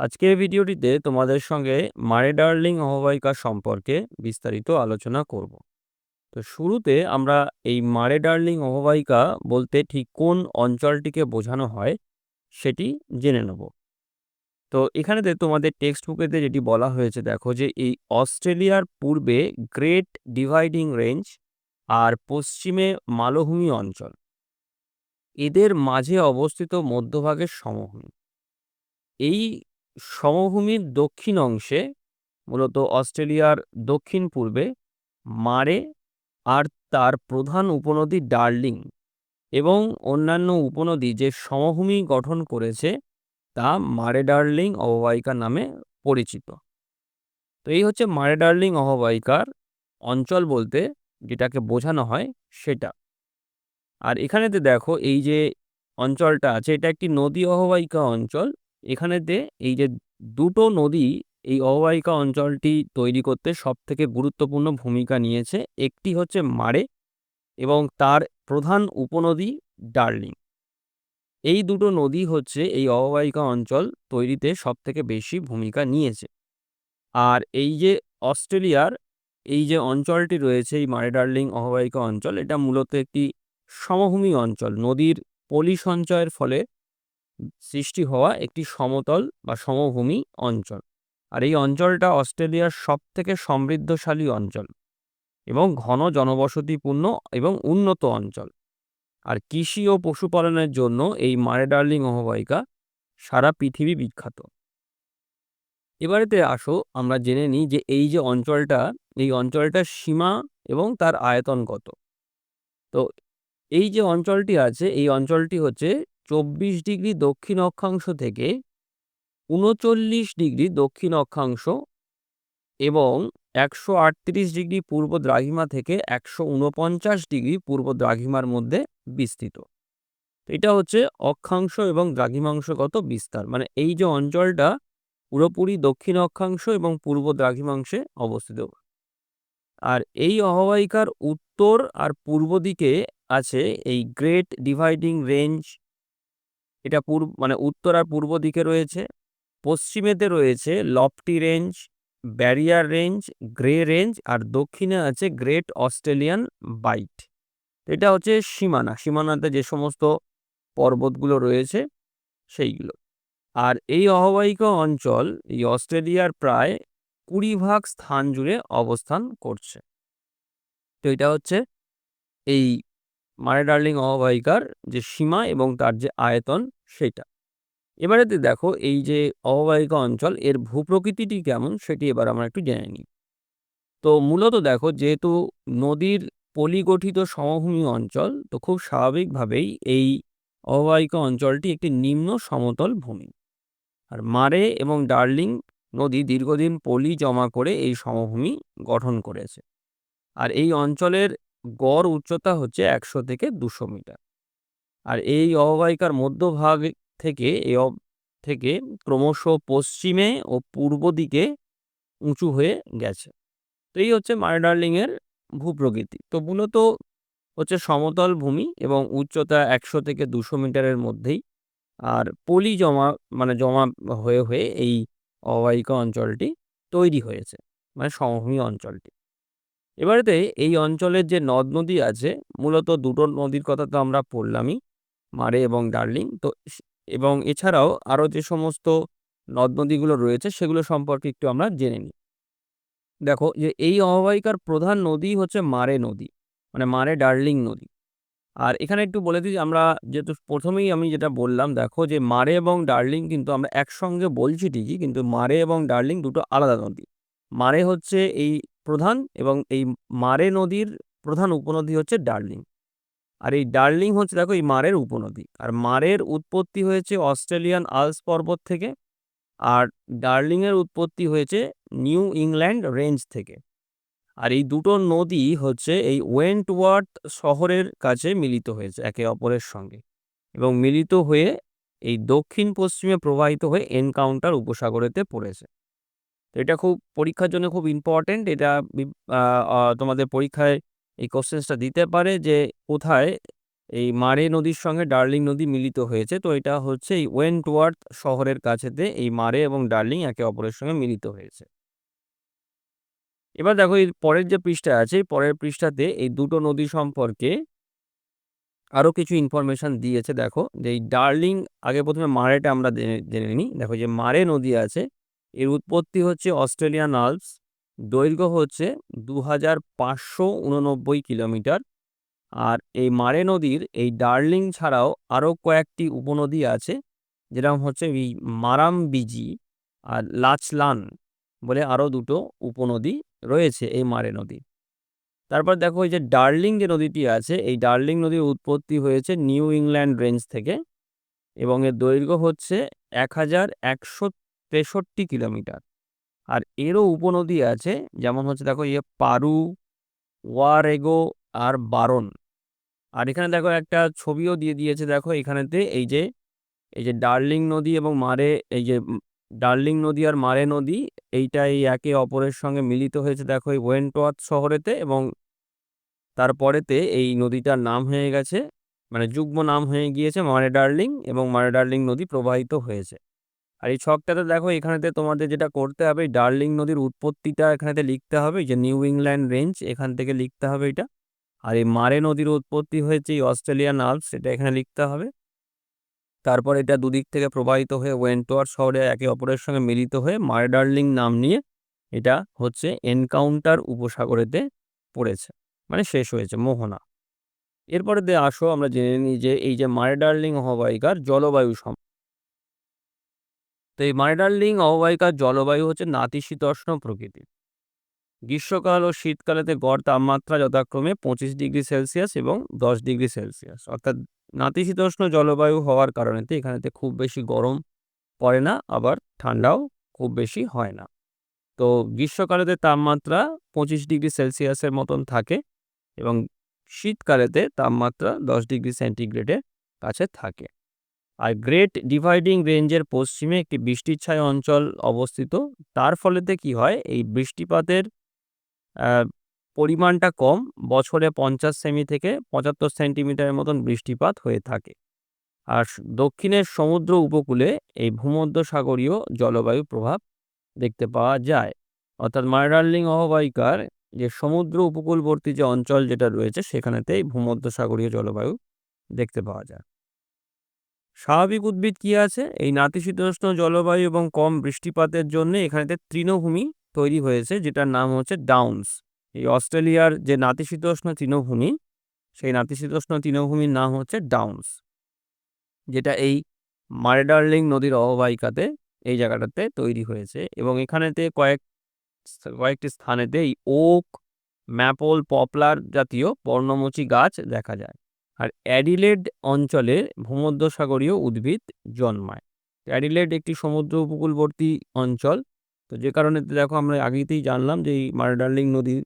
আজকের ভিডিওটিতে তোমাদের সঙ্গে মারে ডার্লিং অববাহিকা সম্পর্কে বিস্তারিত আলোচনা করব। তো শুরুতে আমরা এই মারে ডার্লিং অববাহিকা বলতে ঠিক কোন অঞ্চলটিকে বোঝানো হয় সেটি জেনে নেব। তো এখানেতে তোমাদের টেক্সট বুকেতে যেটি বলা হয়েছে, দেখো যে এই অস্ট্রেলিয়ার পূর্বে গ্রেট ডিভাইডিং রেঞ্জ আর পশ্চিমে মালভূমি অঞ্চল। এদের মাঝে অবস্থিত মধ্যভাগের সমভূমি। এই সমভূমির দক্ষিণ অংশে, মূলত অস্ট্রেলিয়ার দক্ষিণ পূর্বে, মারে আর তার প্রধান উপনদী ডার্লিং এবং অন্যান্য উপনদী যে সমভূমি গঠন করেছে তা মারে ডার্লিং অববাহিকা নামে পরিচিত। তো এই হচ্ছে মারে ডার্লিং অববাহিকার অঞ্চল বলতে যেটাকে বোঝানো হয় সেটা। আর এখানেতে দেখো এই যে অঞ্চলটা আছে, এটা একটি নদী অববাহিকা অঞ্চল এখানেতে এই যে দুটো নদী এই অববাহিকা অঞ্চলটি তৈরি করতে সবথেকে গুরুত্বপূর্ণ ভূমিকা নিয়েছে। একটি হচ্ছে মারে এবং তার প্রধান উপনদী ডার্লিং। এই দুটো নদী হচ্ছে এই অববাহিকা অঞ্চল তৈরিতে সবথেকে বেশি ভূমিকা নিয়েছে। আর এই যে অস্ট্রেলিয়ার এই যে অঞ্চলটি রয়েছে এই মারে ডার্লিং অববাহিকা অঞ্চল, এটা মূলত একটি সমভূমি অঞ্চল। নদীর পলি সঞ্চয়ের ফলে সৃষ্টি হওয়া একটি সমতল বা সমভূমি অঞ্চল। আর এই অঞ্চলটা অস্ট্রেলিয়ার সবথেকে সমৃদ্ধশালী অঞ্চল এবং ঘন জনবসতিপূর্ণ এবং উন্নত অঞ্চল। আর কৃষি ও পশুপালনের জন্য এই মারে ডার্লিং অববাহিকা সারা পৃথিবী বিখ্যাত। এবারেতে আসো, আমরা জেনে নিই যে এই যে অঞ্চলটা, এই অঞ্চলটার সীমা এবং তার আয়তন কত। তো এই যে অঞ্চলটি আছে, এই অঞ্চলটি হচ্ছে চব্বিশ ডিগ্রি দক্ষিণ অক্ষাংশ থেকে উনচল্লিশ ডিগ্রি দক্ষিণ অক্ষাংশ এবং একশো আটত্রিশ ডিগ্রি পূর্ব দ্রাঘিমা থেকে একশো উনপঞ্চাশ ডিগ্রি পূর্ব দ্রাঘিমার মধ্যে বিস্তৃত। এটা হচ্ছে অক্ষাংশ এবং দ্রাঘিমাংশগত বিস্তার। মানে এই যে অঞ্চলটা পুরোপুরি দক্ষিণ অক্ষাংশ এবং পূর্ব দ্রাঘিমাংশে অবস্থিত। আর এই অববাহিকার উত্তর আর পূর্ব দিকে আছে এই গ্রেট ডিভাইডিং রেঞ্জ এটা পূর্ব মানে উত্তর আর পূর্ব দিকে রয়েছে। পশ্চিমেতে রয়েছে Lofty Range, Barrier Range, Grey Range আর দক্ষিণে আছে গ্রেট অস্ট্রেলিয়ান বাইট। এটা হচ্ছে সীমানা, সীমানাতে যে সমস্ত পর্বতগুলো রয়েছে সেইগুলো। আর এই অববাহিকা অঞ্চল, এই অস্ট্রেলিয়ার প্রায় কুড়ি ভাগ স্থান জুড়ে অবস্থান করছে। তো এটা হচ্ছে এই মারে ডার্লিং অববাহিকার যে সীমা এবং তার যে আয়তন সেটা। এবারেতে দেখো এই যে অববাহিকা অঞ্চল, এর ভূপ্রকৃতিটি কেমন সেটি এবার আমরা একটু জেনে নিই। তো মূলত দেখো যেহেতু নদীর পলিগঠিত সমভূমি অঞ্চল, তো খুব স্বাভাবিকভাবেই এই অববাহিকা অঞ্চলটি একটি নিম্ন সমতল ভূমি। আর মারে এবং ডার্লিং নদী দীর্ঘদিন পলি জমা করে এই সমভূমি গঠন করেছে। আর এই অঞ্চলের গড় উচ্চতা হচ্ছে একশো থেকে দুশো মিটার। আর এই অববাহিকার মধ্যভাগ থেকে এই থেকে ক্রমশ পশ্চিমে ও পূর্ব দিকে উঁচু হয়ে গেছে। তো এই হচ্ছে মারডার্লিংয়ের ভূপ্রকৃতি। তো মূলত হচ্ছে সমতল ভূমি এবং উচ্চতা একশো থেকে দুশো মিটারের মধ্যেই। আর পলি জমা মানে জমা হয়ে হয়ে এই অববাহিকা অঞ্চলটি তৈরি হয়েছে মানে সমভূমি অঞ্চলটি। এবারেতে এই অঞ্চলের যে নদ নদী আছে, মূলত দুটো নদীর কথা তো আমরা পড়লামই, মারে এবং ডার্লিং। তো এবং এছাড়াও আরও যে সমস্ত নদ নদীগুলো রয়েছে, সেগুলো সম্পর্কে একটু আমরা জেনে নিই। দেখো, যে এই অববাহিকার প্রধান নদী হচ্ছে মারে নদী মানে মারে ডার্লিং নদী। আর এখানে একটু বলে দিই, আমরা যেহেতু প্রথমেই আমি যেটা বললাম, দেখো যে মারে এবং ডার্লিং কিন্তু আমরা একসঙ্গে বলছি ঠিকই, কিন্তু মারে এবং ডার্লিং দুটো আলাদা নদী। মারে হচ্ছে এই প্রধান এবং এই মারে নদীর প্রধান উপনদী হচ্ছে ডার্লিং। আর এই ডার্লিং হচ্ছে, দেখো, এই মারের উপনদী। আর মারের উৎপত্তি হয়েছে অস্ট্রেলিয়ান আলস পর্বত থেকে, আর ডার্লিংয়ের উৎপত্তি হয়েছে নিউ ইংল্যান্ড রেঞ্জ থেকে। আর এই দুটো নদী হচ্ছে এই ওয়েন্টওয়ার্থ শহরের কাছে মিলিত হয়েছে, একে অপরের সঙ্গে। এবং মিলিত হয়ে এই দক্ষিণ পশ্চিমে প্রবাহিত হয়ে এনকাউন্টার উপসাগরেতে পড়েছে। এটা খুব পরীক্ষার জন্য খুব ইম্পর্টেন্ট এটা তোমাদের পরীক্ষায় এই কোশ্চেন্সটা দিতে পারে যে কোথায় এই মারে নদীর সঙ্গে ডার্লিং নদী মিলিত হয়েছে। তো এটা হচ্ছে এই ওয়েন্টওয়ার্থ শহরের কাছেতে এই মারে এবং ডার্লিং একে অপরের সঙ্গে মিলিত হয়েছে। এবার দেখো এই পরের যে পৃষ্ঠা আছে পরের পৃষ্ঠাতে এই দুটো নদী সম্পর্কে আরও কিছু ইনফরমেশান দিয়েছে। দেখো যে এই ডার্লিং, আগে প্রথমে মারেটা আমরা জেনে নিই। দেখো যে মারে নদী আছে এর উৎপত্তি হচ্ছে অস্ট্রেলিয়ান আল্পস। দৈর্ঘ্য হচ্ছে দু হাজার পাঁচশো উননব্বই কিলোমিটার। আর এই মারে নদীর এই ডার্লিং ছাড়াও আরও কয়েকটি উপনদী আছে, যেরকম হচ্ছে মারামবিজি আর লাচলান বলে আরও দুটো উপনদী রয়েছে এই মারে নদী। তারপর দেখো এই যে ডার্লিং যে নদীটি আছে, এই ডার্লিং নদীর উৎপত্তি হয়েছে নিউ ইংল্যান্ড রেঞ্জ থেকে এবং এর দৈর্ঘ্য হচ্ছে এক হাজার একশো তেষট্টি কিলোমিটার। আর এরও উপনদী আছে, যেমন হচ্ছে দেখো ইয়ে পারু, ওয়ারেগো আর বারন। আর এখানে দেখো একটা ছবিও দিয়ে দিয়েছে দেখো এখানেতে, এই যে এই যে ডার্লিং নদী এবং মারে, এই যে ডার্লিং নদী আর মারে নদী এইটা এই একে অপরের সঙ্গে মিলিত হয়েছে দেখো এই ওয়েন্টওয়ার্থ শহরেতে এবং তারপরেতে এই নদীটার নাম হয়ে গেছে মানে যুগ্ম নাম হয়ে গিয়েছে মারে ডার্লিং এবং মারে ডার্লিং নদী প্রবাহিত হয়েছে। আর এই ছকটাতে দেখো এখানেতে তোমাদের যেটা করতে হবে ডার্লিং নদীর উৎপত্তিটা এখানেতে লিখতে হবে যে নিউ ইংল্যান্ড রেঞ্জ, এখান থেকে লিখতে হবে এটা। আর এই মারে নদীর উৎপত্তি হয়েছে এই অস্ট্রেলিয়ান আল্পস, সেটা এখানে লিখতে হবে। তারপর এটা দুদিক থেকে প্রবাহিত হয়ে ওয়েন্টোয়ার শহরে একে অপরের সঙ্গে মিলিত হয়ে মারে ডার্লিং নাম নিয়ে এটা হচ্ছে এনকাউন্টার উপসাগরেতে পড়েছে মানে শেষ হয়েছে, মোহনা। এরপরে আসো আমরা জেনে নিই যে এই যে মারে ডার্লিং অববাহিকার জলবায়ু সম তো এই মারে ডার্লিং, অববাহিকার জলবায়ু হচ্ছে নাতিশীতোষ্ণ প্রকৃতির। গ্রীষ্মকাল ও শীতকালেতে গড় তাপমাত্রা যথাক্রমে পঁচিশ ডিগ্রি সেলসিয়াস এবং দশ ডিগ্রি সেলসিয়াস। অর্থাৎ নাতিশীতোষ্ণ জলবায়ু হওয়ার কারণেতে এখানেতে খুব বেশি গরম পড়ে না, আবার ঠান্ডাও খুব বেশি হয় না। তো গ্রীষ্মকালেতে তাপমাত্রা পঁচিশ ডিগ্রি সেলসিয়াসের মতন থাকে এবং শীতকালেতে তাপমাত্রা দশ ডিগ্রি সেন্টিগ্রেডের কাছে থাকে। আর গ্রেট ডিভাইডিং রেঞ্জের পশ্চিমে একটি বৃষ্টিচ্ছায় অঞ্চল অবস্থিত। তার ফলেতে কি হয়? এই বৃষ্টিপাতের পরিমাণটা কম। বছরে পঞ্চাশ সেমি থেকে পঁচাত্তর সেন্টিমিটারের মতন বৃষ্টিপাত হয়ে থাকে। আর দক্ষিণের সমুদ্র উপকূলে এই ভূমধ্যসাগরীয় জলবায়ু প্রভাব দেখতে পাওয়া যায়। অর্থাৎ মার্ডার্লিং অববাহিকার যে সমুদ্র উপকূলবর্তী যে অঞ্চল যেটা রয়েছে সেখানেতেই ভূমধ্যসাগরীয় জলবায়ু দেখতে পাওয়া যায়। স্বাভাবিক উদ্ভিদ কি আছে? এই নাতিশীতোষ্ণ জলবায়ু এবং কম বৃষ্টিপাতের জন্য এখানেতে তৃণভূমি তৈরি হয়েছে, যেটার নাম হচ্ছে ডাউন্স। এই অস্ট্রেলিয়ার যে নাতিশীতোষ্ণ তৃণভূমি, সেই নাতিশীতোষ্ণ তৃণভূমির নাম হচ্ছে ডাউন্স, যেটা এই মারেডার্লিং নদীর অববাহিকাতে এই জায়গাটাতে তৈরি হয়েছে এবং এখানেতে কয়েক কয়েকটি স্থানেতে এই ওক, ম্যাপল, পপলার জাতীয় পর্ণমোচী গাছ দেখা যায়। আর অ্যাডিলেড অঞ্চলে ভূমধ্যসাগরীয় উদ্ভিদ জন্মায়। অ্যাডিলেড একটি সমুদ্র উপকূলবর্তী অঞ্চল। তো যে কারণে দেখো আমরা আগেতেই জানলাম যে এই মারেডার্লিং নদীর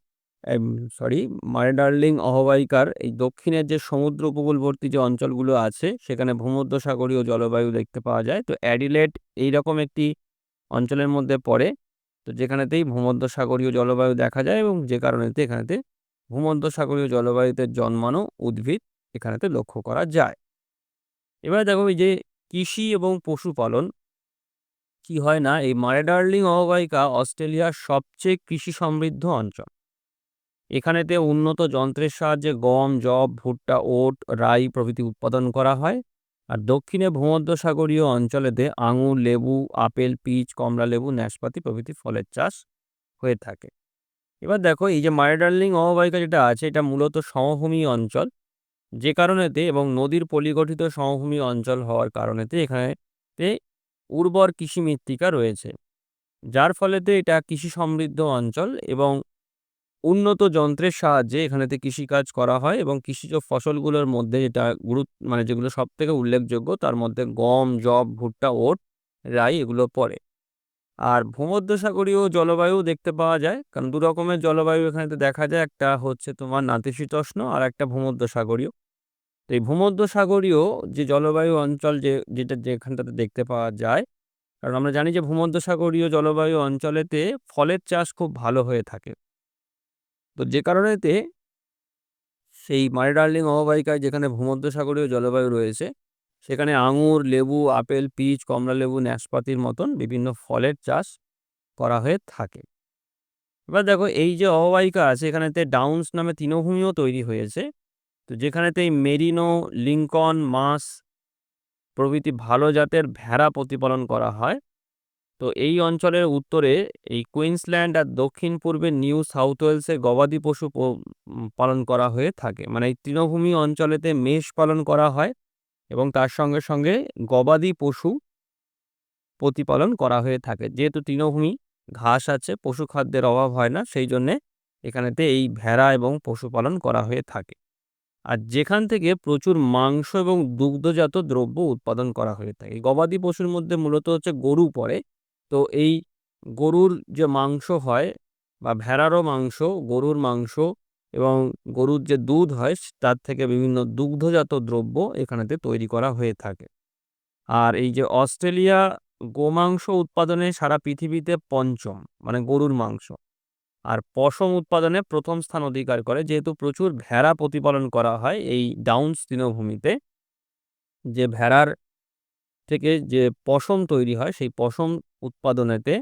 সরি, মারেডার্লিং অহবাহিকার এই দক্ষিণের যে সমুদ্র উপকূলবর্তী যে অঞ্চলগুলো আছে, সেখানে ভূমধ্যসাগরীয় জলবায়ু দেখতে পাওয়া যায়। তো অ্যাডিলেট এইরকম একটি অঞ্চলের মধ্যে পড়ে। তো যেখানেতেই ভূমধ্যসাগরীয় জলবায়ু দেখা যায় এবং যে কারণেতে এখানেতে ভূমধ্যসাগরীয় জলবায়ুতে জন্মানো উদ্ভিদ এখানেতে লক্ষ্য করা যায়। এবার দেখো এই যে কৃষি এবং পশুপালন, কি হয় না? এই মারেডার্লিং অববাহিকা অস্ট্রেলিয়ার সবচেয়ে কৃষি সমৃদ্ধ অঞ্চল। এখানেতে উন্নত যন্ত্রের সাহায্যে গম জব ভুট্টা, ওট, রাই প্রভৃতি উৎপাদন করা হয়। আর দক্ষিণে ভূমধ্যসাগরীয় অঞ্চলেতে আঙুর, লেবু, আপেল, পিচ, কমলা লেবু ন্যাশপাতি প্রভৃতি ফলের চাষ হয়ে থাকে। এবার দেখো এই যে মারেডার্লিং অববাহিকা যেটা আছে, এটা মূলত সমভূমি অঞ্চল। যে কারণেতে এবং নদীর পলিগঠিত সমভূমি অঞ্চল হওয়ার কারণেতে এখানেতে উর্বর কৃষি মৃত্তিকা রয়েছে। যার ফলেতে এটা কৃষি সমৃদ্ধ অঞ্চল এবং উন্নত যন্ত্রের সাহায্যে এখানেতে কৃষিকাজ করা হয় এবং কৃষিজ ফসলগুলোর মধ্যে যেটা গুরুত্ব মানে যেগুলো সব থেকে উল্লেখযোগ্য তার মধ্যে গম জব ভুট্টা, ওট, রাই এগুলো পড়ে। আর ভূমধ্যসাগরীয় জলবায়ু দেখতে পাওয়া যায়। কারণ দু রকমের জলবায়ু এখানেতে দেখা যায়। একটা হচ্ছে তোমার নাতিশীতোষ্ণ আর একটা ভূমধ্যসাগরীয়। তো এই ভূমধ্যসাগরীয় যে জলবায়ু অঞ্চল যে, যেটা যেখানটাতে দেখতে পাওয়া যায়, কারণ আমরা জানি যে ভূমধ্যসাগরীয় জলবায়ু অঞ্চলেতে ফলের চাষ খুব ভালো হয়ে থাকে। তো যে কারণেতে সেই মারে ডার্লিং অববাহিকায় যেখানে ভূমধ্যসাগরীয় জলবায়ু রয়েছে, সেখানে আঙুর, লেবু, আপেল, পিচ, কমলালেবু, ন্যাসপাতির মতন বিভিন্ন ফলের চাষ করা হয়ে থাকে। এবার দেখো এই যে অববাহিকা আছে, এখানেতে ডাউন্স নামে তৃণভূমিও তৈরি হয়েছে। তো যেখানেতে এই মেরিনো, লিঙ্কন, মাস প্রভৃতি ভালো জাতের ভেড়া প্রতিপালন করা হয়, তো এই অঞ্চলের উত্তরে এই কুইন্সল্যান্ড আর দক্ষিণ পূর্বে নিউ সাউথ ওয়েলসে গবাদি পশু পালন করা হয়ে থাকে। মানে এই তৃণভূমি অঞ্চলেতে মেষ পালন করা হয় এবং তার সঙ্গে সঙ্গে গবাদি পশু প্রতিপালন করা হয়ে থাকে। যেহেতু তৃণভূমি ঘাস আছে, পশু খাদ্যের অভাব হয় না সেই জন্যে এখানেতে এই ভেড়া এবং পশুপালন করা হয়ে থাকে। আর যেখান থেকে প্রচুর মাংস এবং দুগ্ধজাত দ্রব্য উৎপাদন করা হয়ে থাকে। গবাদি পশুর মধ্যে মূলত হচ্ছে গরু পড়ে। তো এই গরুর যে মাংস হয় বা ভেড়ারও মাংস, গরুর মাংস এবং গরুর যে দুধ হয়, তার থেকে বিভিন্ন দুগ্ধজাত দ্রব্য এখানেতে তৈরি করা হয়ে থাকে। আর এই যে অস্ট্রেলিয়া গোমাংস উৎপাদনে সারা পৃথিবীতে পঞ্চম মানে গরুর মাংস। আর পশম উৎপাদনে প্রথম স্থান অধিকার করে। যেহেতু প্রচুর ভেড়া প্রতিপালন করা হয় এই ডাউন্স তৃণভূমিতে, যে ভেড়ার থেকে যে পশম তৈরি হয় সেই পশম উৎপাদনেতে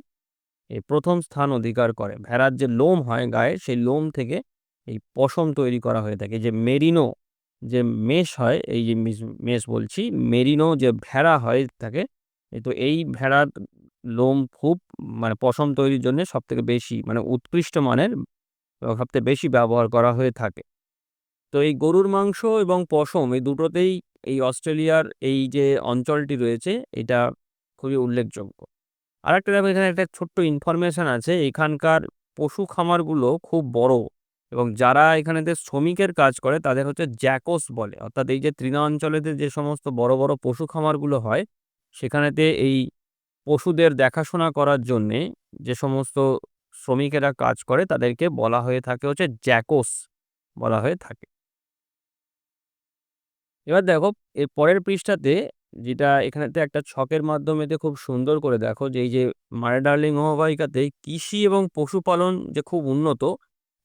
এই প্রথম স্থান অধিকার করে। ভেড়ার যে লোম হয় গায়ে সেই লোম থেকে এই পশম তৈরি করা হয়ে থাকে। যে মেরিনো, যে মেষ হয়, এই যে মেষ বলছি, মেরিনো যে ভেড়া হয় থাকে তো এই ভেড়ার লোম খুব মানে পশম তৈরির জন্য সব থেকে বেশি মানে উৎকৃষ্ট মানের সবথেকে বেশি ব্যবহার করা হয়ে থাকে। তো এই গরুর মাংস এবং পশম এই দুটোতেই এই অস্ট্রেলিয়ার এই যে অঞ্চলটি রয়েছে এটা খুবই উল্লেখযোগ্য। আর একটা দেখো এখানে একটা ছোট্ট ইনফরমেশন আছে এখানকার পশু খামারগুলো খুব বড় এবং যারা এখানেতে শ্রমিকের কাজ করে তাদের হচ্ছে জ্যাকোস বলে। অর্থাৎ এই যে তৃণা অঞ্চলেতে যে সমস্ত বড় বড় পশু খামারগুলো হয় সেখানেতে এই পশুদের দেখাশোনা করার জন্যে যে সমস্ত শ্রমিকেরা কাজ করে তাদেরকে বলা হয়ে থাকে হচ্ছে জ্যাকোস বলা হয়ে থাকে। এবার দেখো, এর পরের পৃষ্ঠাতে যেটা এখানেতে একটা ছকের মাধ্যমেতে খুব সুন্দর করে দেখো যে এই যে মারে ডার্লিং অববাহিকাতে কৃষি এবং পশুপালন যে খুব উন্নত,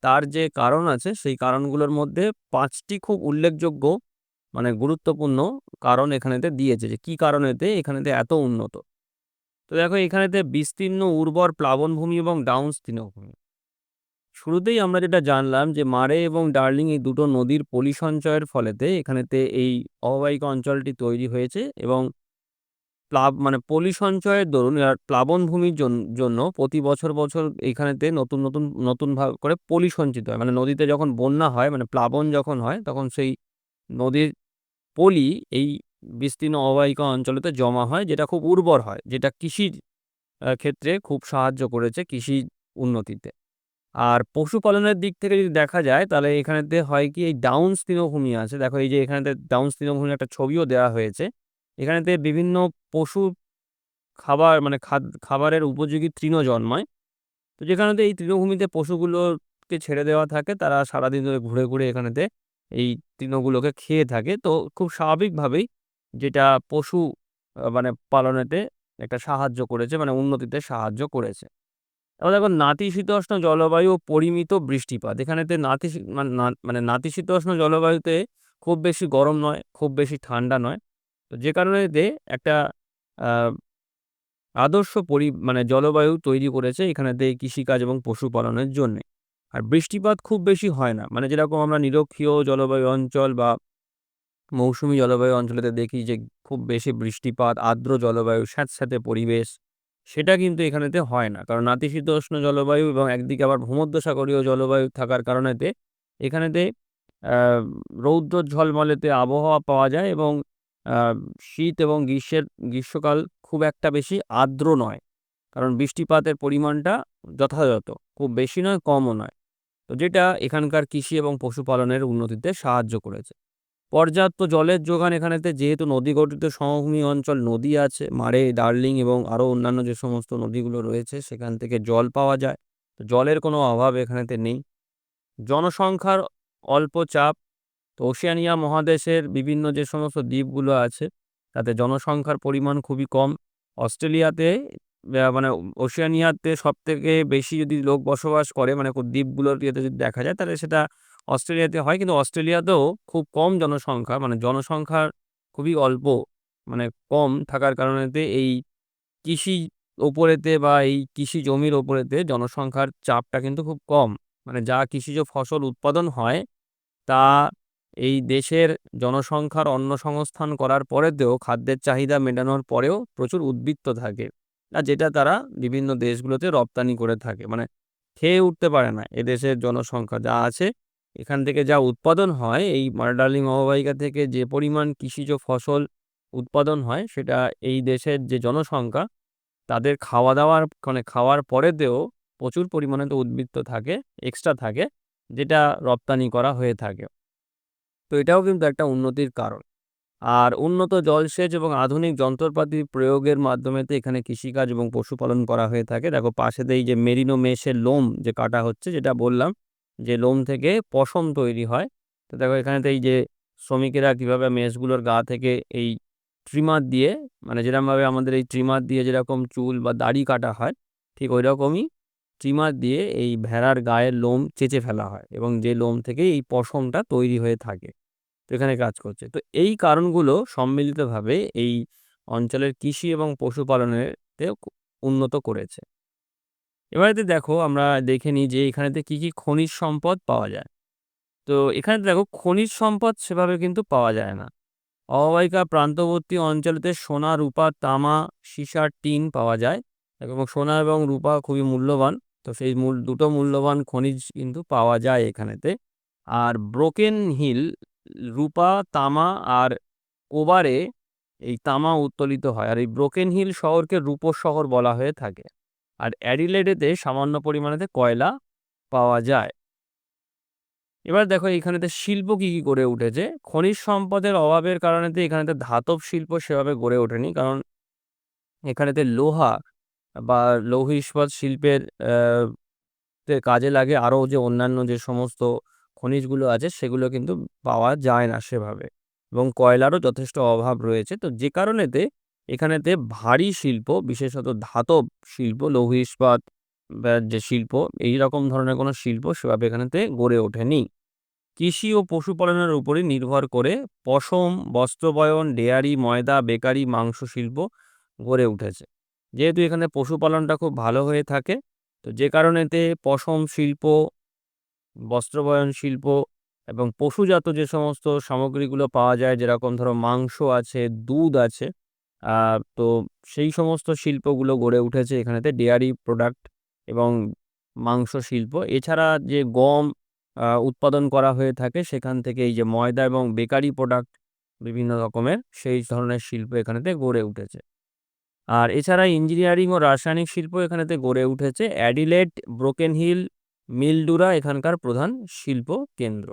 তার যে কারণ আছে সেই কারণগুলোর মধ্যে পাঁচটি খুব উল্লেখযোগ্য মানে গুরুত্বপূর্ণ কারণ এখানেতে দিয়েছে যে কি কারণেতে এখানেতে এত উন্নত। তো দেখো এখানেতে বিস্তীর্ণ উর্বর প্লাবনভূমি এবং ডাউন্স তৃণভূমি শুরুতেই আমরা যেটা জানলাম যে মারে এবং ডার্লিং এই দুটো নদীর পলি সঞ্চয়ের ফলেতে এখানেতে এই অববাহিকা অঞ্চলটি তৈরি হয়েছে এবং প্লাব মানে পলি সঞ্চয়ের দরুন আর প্লাবনভূমির জন- জন্য প্রতি বছর বছর এখানেতে নতুন নতুন নতুন ভাবে করে পলি সঞ্চিত হয়। মানে নদীতে যখন বন্যা হয় মানে প্লাবন যখন হয় তখন সেই নদীর পলি এই বিস্তীর্ণ অববাহিকা অঞ্চলেতে জমা হয়, যেটা খুব উর্বর হয়, যেটা কৃষির ক্ষেত্রে খুব সাহায্য করেছে কৃষি উন্নতিতে। আর পশুপালনের দিক থেকে যদি দেখা যায়, তাহলে এখানেতে হয় কি, এই ডাউন্স তৃণভূমি আছে। দেখো, এই যে এখানেতে ডাউন্স তৃণভূমির একটা ছবিও দেওয়া হয়েছে। এখানেতে বিভিন্ন পশু খাবার মানে খাবারের উপযোগী তৃণ জন্মায়। তো যেখানেতে এই তৃণভূমিতে পশুগুলোকে ছেড়ে দেওয়া থাকে, তারা সারাদিন ধরে ঘুরে ঘুরে এখানেতে এই তৃণগুলোকে খেয়ে থাকে। তো খুব স্বাভাবিকভাবেই যেটা পশু মানে পালনেতে একটা সাহায্য করেছে মানে উন্নতিতে সাহায্য করেছে। এবার দেখো, নাতিশীতোষ্ণ জলবায়ু পরিমিত বৃষ্টিপাত। এখানেতে নাতি মানে নাতিশীতোষ্ণ জলবায়ুতে খুব বেশি গরম নয়, খুব বেশি ঠান্ডা নয়। তো যে কারণে এতে একটা আদর্শ পরি মানে জলবায়ু তৈরি করেছে এখানেতে কৃষিকাজ এবং পশুপালনের জন্যে। আর বৃষ্টিপাত খুব বেশি হয় না। মানে যেরকম আমরা নিরক্ষীয় জলবায়ু অঞ্চল বা মৌসুমি জলবায়ু অঞ্চলেতে দেখি যে খুব বেশি বৃষ্টিপাত, আর্দ্র জলবায়ু, স্যাঁতস্যাঁতে পরিবেশ, সেটা কিন্তু এখানেতে হয় না। কারণ নাতিশীতোষ্ণ জলবায়ু এবং একদিকে আবার ভূমধ্যসাগরীয় জলবায়ু থাকার কারণেতে এখানেতে রৌদ্র ঝলমলেতে আবহাওয়া পাওয়া যায় এবং শীত এবং গ্রীষ্মের, গ্রীষ্মকাল খুব একটা বেশি আর্দ্র নয়। কারণ বৃষ্টিপাতের পরিমাণটা যথাযথ। খুব বেশি নয়, কমও নয়। তো যেটা এখানকার কৃষি এবং পশুপালনের উন্নতিতে সাহায্য করেছে। পর্যাপ্ত জলের যোগান এখানেতে যেহেতু নদী গঠিত সমভূমি অঞ্চল, নদী আছে, মারে, ডার্লিং এবং আরও অন্যান্য যে সমস্ত নদীগুলো রয়েছে সেখান থেকে জল পাওয়া যায়। তো জলের কোনো অভাব এখানেতে নেই। জনসংখ্যার অল্প চাপ, তো ওশিয়ানিয়া মহাদেশের বিভিন্ন যে সমস্ত দ্বীপগুলো আছে, তাতে জনসংখ্যার পরিমাণ খুবই কম। অস্ট্রেলিয়াতে মানে ওশিয়ানিয়াতে সব থেকে বেশি যদি লোক বসবাস করে মানে দ্বীপগুলোর ইয়েতে যদি দেখা যায়, তাহলে সেটা অস্ট্রেলিয়াতে হয়। কিন্তু অস্ট্রেলিয়াতেও খুব কম জনসংখ্যা মানে জনসংখ্যার খুবই অল্প মানে কম থাকার কারণেতে এই কৃষি ওপরেতে বা এই কৃষি জমির ওপরেতে জনসংখ্যার চাপটা কিন্তু খুব কম। মানে যা কৃষিজ ফসল উৎপাদন হয়, তা এই দেশের জনসংখ্যার অন্ন সংস্থান করার পরেতেও খাদ্যের চাহিদা মেটানোর পরেও প্রচুর উদ্বৃত্ত থাকে। আর যেটা তারা বিভিন্ন দেশগুলোতে রপ্তানি করে থাকে। মানে খেয়ে উঠতে পারে না এদেশের জনসংখ্যা। যা আছে, এখান থেকে যা উৎপাদন হয়, এই মার্ডার্লিং অববাহিকা থেকে যে পরিমাণ কৃষিজ ফসল উৎপাদন হয়, সেটা এই দেশের যে জনসংখ্যা, তাদের খাওয়া দাওয়ার মানে খাওয়ার পরেতেও প্রচুর পরিমাণে তো উদ্বৃত্ত থাকে এক্সট্রা থাকে, যেটা রপ্তানি করা হয়ে থাকে। তো এটাও কিন্তু একটা উন্নতির কারণ। আর উন্নত জলসেচ এবং আধুনিক যন্ত্রপাতি প্রয়োগের মাধ্যমে তো এখানে কৃষিকাজ এবং পশুপালন করা হয়ে থাকে। দেখো পাশেতে এই যে মেরিনো মেষের লোম যে কাটা হচ্ছে, যেটা বললাম, যে লোম থেকে পশম তৈরি হয়। তো দেখো, এখানে তো এই যে শ্রমিকেরা কীভাবে মেষগুলোর গা থেকে এই ট্রিমার দিয়ে মানে যেরকমভাবে আমাদের এই ট্রিমার দিয়ে যেরকম চুল বা দাড়ি কাটা হয়, ঠিক ওই রকমই ট্রিমার দিয়ে এই ভেড়ার গায়ের লোম চেঁচে ফেলা হয় এবং যে লোম থেকে এই পশমটা তৈরি হয়ে থাকে। তো এখানে কাজ করছে। তো এই কারণগুলো সম্মিলিতভাবে এই অঞ্চলের কৃষি এবং পশুপালনের উন্নত করেছে। এবারেতে দেখো আমরা দেখে নিই যে এখানেতে কি কি খনিজ সম্পদ পাওয়া যায়। তো এখানে দেখো খনিজ সম্পদ সেভাবে কিন্তু পাওয়া যায় না। অববাহিকা প্রান্তবর্তী অঞ্চলেতে সোনা, রূপা, তামা সীসার টিন পাওয়া যায়। এবং সোনা এবং রূপা খুবই মূল্যবান। তো সেই মূল, দুটো মূল্যবান খনিজ কিন্তু পাওয়া যায় এখানেতে। আর ব্রোকেন হিল রূপা, তামা আর ওবারে এই তামা উত্তোলিত হয় আর এই ব্রোকেন হিল শহরকে রূপোর শহর বলা হয়ে থাকে। আর অ্যাডিলেডেতে সামান্য পরিমাণেতে কয়লা পাওয়া যায়। এবার দেখো এখানেতে শিল্প কী কী গড়ে উঠেছে। খনিজ সম্পদের অভাবের কারণেতে এখানেতে ধাতব শিল্প সেভাবে গড়ে ওঠেনি। কারণ এখানেতে লোহা বা লৌহ ইস্পাত শিল্পের কাজে লাগে। আরও যে অন্যান্য যে সমস্ত খনিজগুলো আছে, সেগুলো কিন্তু পাওয়া যায় না সেভাবে। এবং কয়লারও যথেষ্ট অভাব রয়েছে। তো যে কারণেতে এখানেতে ভারী শিল্প, বিশেষত ধাতব শিল্প, লৌহ ইস্পাত যে শিল্প, এই রকম ধরনের কোনো শিল্প সেভাবে এখানেতে গড়ে ওঠেনি। কৃষি ও পশুপালনের উপরই নির্ভর করে পশম, বস্ত্রবয়ন, ডেয়ারি, ময়দা, বেকারি, মাংস শিল্প গড়ে উঠেছে। যেহেতু এখানে পশুপালনটা খুব ভালো হয়ে থাকে, তো যে কারণেতে পশম শিল্প বস্ত্রবয়ন শিল্প এবং পশুজাত যে সমস্ত সামগ্রীগুলো পাওয়া যায়, যেরকম ধরো মাংস আছে, দুধ আছে তো সেই সমস্ত শিল্পগুলো গড়ে উঠেছে এখানেতে ডেয়ারি প্রোডাক্ট এবং মাংস শিল্প। এছাড়া যে গম উৎপাদন করা হয়ে থাকে সেখান থেকে এই যে ময়দা এবং বেকারি প্রোডাক্ট বিভিন্ন রকমের সেই ধরনের শিল্প এখানেতে গড়ে উঠেছে। আর এছাড়া ইঞ্জিনিয়ারিং ও রাসায়নিক শিল্প এখানেতে গড়ে উঠেছে। অ্যাডিলেট ব্রোকেন হিল মিলডুরা এখানকার প্রধান শিল্প কেন্দ্র।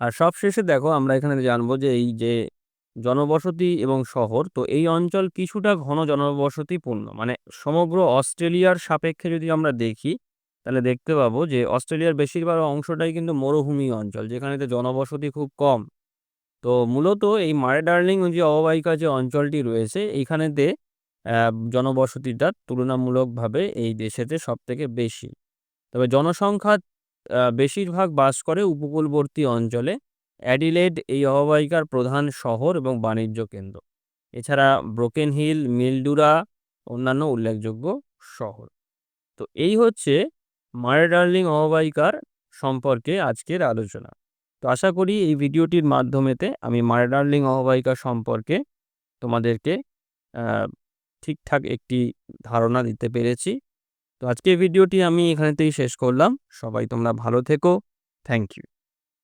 আর সবশেষে দেখো আমরা এখানে জানব যে এই যে জনবসতি এবং শহর, তো এই অঞ্চল কিছুটা ঘন জনবসতিপূর্ণ। মানে সমগ্র অস্ট্রেলিয়ার সাপেক্ষে যদি আমরা দেখি, তাহলে দেখতে পাবো যে অস্ট্রেলিয়ার বেশিরভাগ অংশটাই কিন্তু মরুভূমি অঞ্চল, যেখানেতে জনবসতি খুব কম। তো মূলত এই মারে ডার্লিং যে অববাহিকা যে অঞ্চলটি রয়েছে, এইখানেতে জনবসতিটা তুলনামূলকভাবে এই দেশেতে সব থেকে বেশি। তবে জনসংখ্যা বেশিরভাগ বাস করে উপকূলবর্তী অঞ্চলে। অ্যাডিলেড এই অববাহিকার প্রধান শহর এবং বাণিজ্য কেন্দ্র। এছাড়া ব্রোকেন হিল, মিলডুরা অন্যান্য উল্লেখযোগ্য শহর। তো এই হচ্ছে মারে ডার্লিং অববাহিকার সম্পর্কে আজকের আলোচনা। তো আশা করি এই ভিডিওটির মাধ্যমেতে আমি মারে ডার্লিং অববাহিকা সম্পর্কে তোমাদেরকে ঠিকঠাক একটি ধারণা দিতে পেরেছি। তো আজকে ভিডিওটি আমি এখানেতেই শেষ করলাম। সবাই তোমরা ভালো থেকো। Thank you.